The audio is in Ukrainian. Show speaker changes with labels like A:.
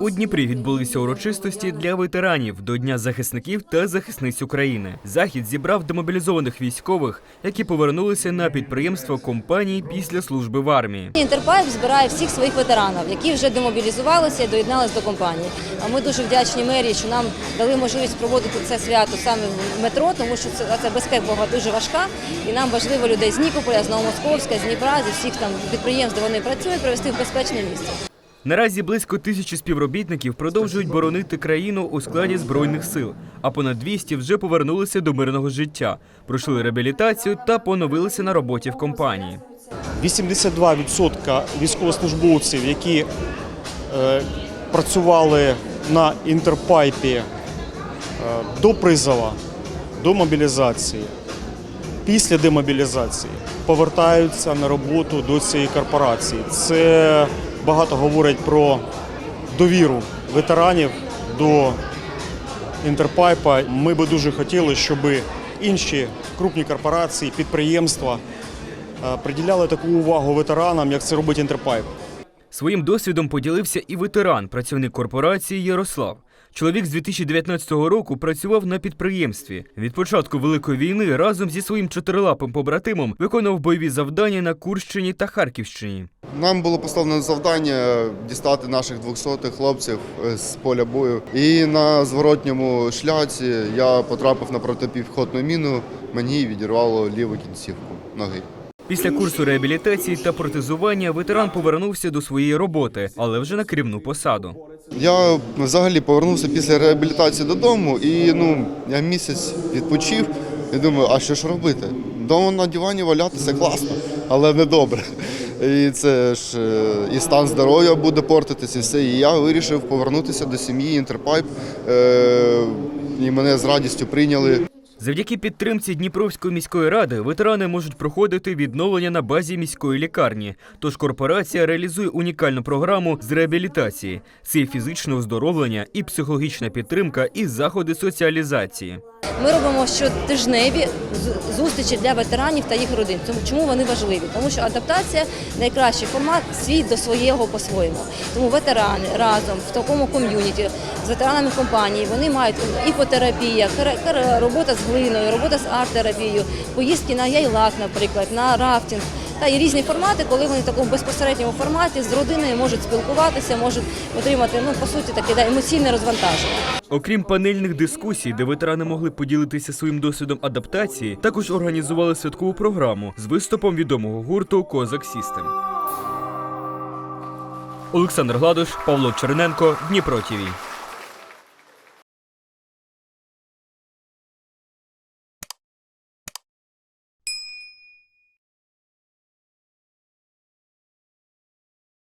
A: У Дніпрі відбулися урочистості для ветеранів до Дня захисників та захисниць України. Захід зібрав демобілізованих військових, які повернулися на підприємство компанії після служби в армії.
B: Інтерпайп збирає всіх своїх ветеранів, які вже демобілізувалися і доєдналися до компанії. Ми дуже вдячні мерії, що нам дали можливість проводити це свято саме в метро, тому що це, це безпека дуже важка, і нам важливо людей з Нікополя, з Новомосковська, з Дніпра, зі всіх там підприємств, де вони працюють, привести в безпечне місце.
A: Наразі близько тисячі співробітників продовжують боронити країну у складі збройних сил, а понад 200 вже повернулися до мирного життя, пройшли реабілітацію та поновилися на роботі в компанії.
C: 82% військовослужбовців, які е, працювали на інтерпайпі е, до призова, до мобілізації, після демобілізації, повертаються на роботу до цієї корпорації. Це багато говорить про довіру ветеранів до інтерпайпа. Ми би дуже хотіли, щоб інші крупні корпорації, підприємства е, приділяли таку увагу ветеранам, як це робить інтерпайп.
A: Своїм досвідом поділився і ветеран, працівник корпорації Ярослав. Чоловік з 2019 року працював на підприємстві. Від початку великої війни разом зі своїм чотирилапим побратимом виконував бойові завдання на Курщині та Харківщині.
D: Нам було поставлено завдання дістати наших 200 хлопців е, з поля бою. І на зворотньому шляці я потрапив на протипіхотну міну, мені відірвало ліву кінцівку ноги.
A: Після курсу реабілітації та протезування ветеран повернувся до своєї роботи, але вже на керівну посаду.
D: Я взагалі повернувся після реабілітації додому і ну, я місяць відпочив і думаю, а що ж робити? Дома на дивані валятися класно, але не добре. І це ж е, і стан здоров'я буде портитися, і все. І я вирішив повернутися до сім'ї Інтерпайп. Е, і мене з радістю прийняли.
A: Завдяки підтримці Дніпровської міської ради ветерани можуть проходити відновлення на базі міської лікарні. Тож корпорація реалізує унікальну програму з реабілітації. Це і фізичне оздоровлення, і психологічна підтримка, і заходи соціалізації.
B: Ми робимо щотижневі зустрічі для ветеранів та їх родин. Чому вони важливі? Тому що адаптація найкращий формат свій до своєго по-своєму. Тому ветерани разом в такому ком'юніті з ветеранами компанії вони мають іпотерапія, робота з глиною, робота з арт-терапією, поїздки на яйлак, наприклад, на рафтинг. Та і різні формати, коли вони в такому безпосередньому форматі з родиною можуть спілкуватися, можуть отримати ну по суті таке да, емоційне розвантаження.
A: Окрім панельних дискусій, де ветерани могли поділитися своїм досвідом адаптації, також організували святкову програму з виступом відомого гурту Козак Сістем. Олександр Гладуш, Павло Черненко, Дніпро ТІВІ.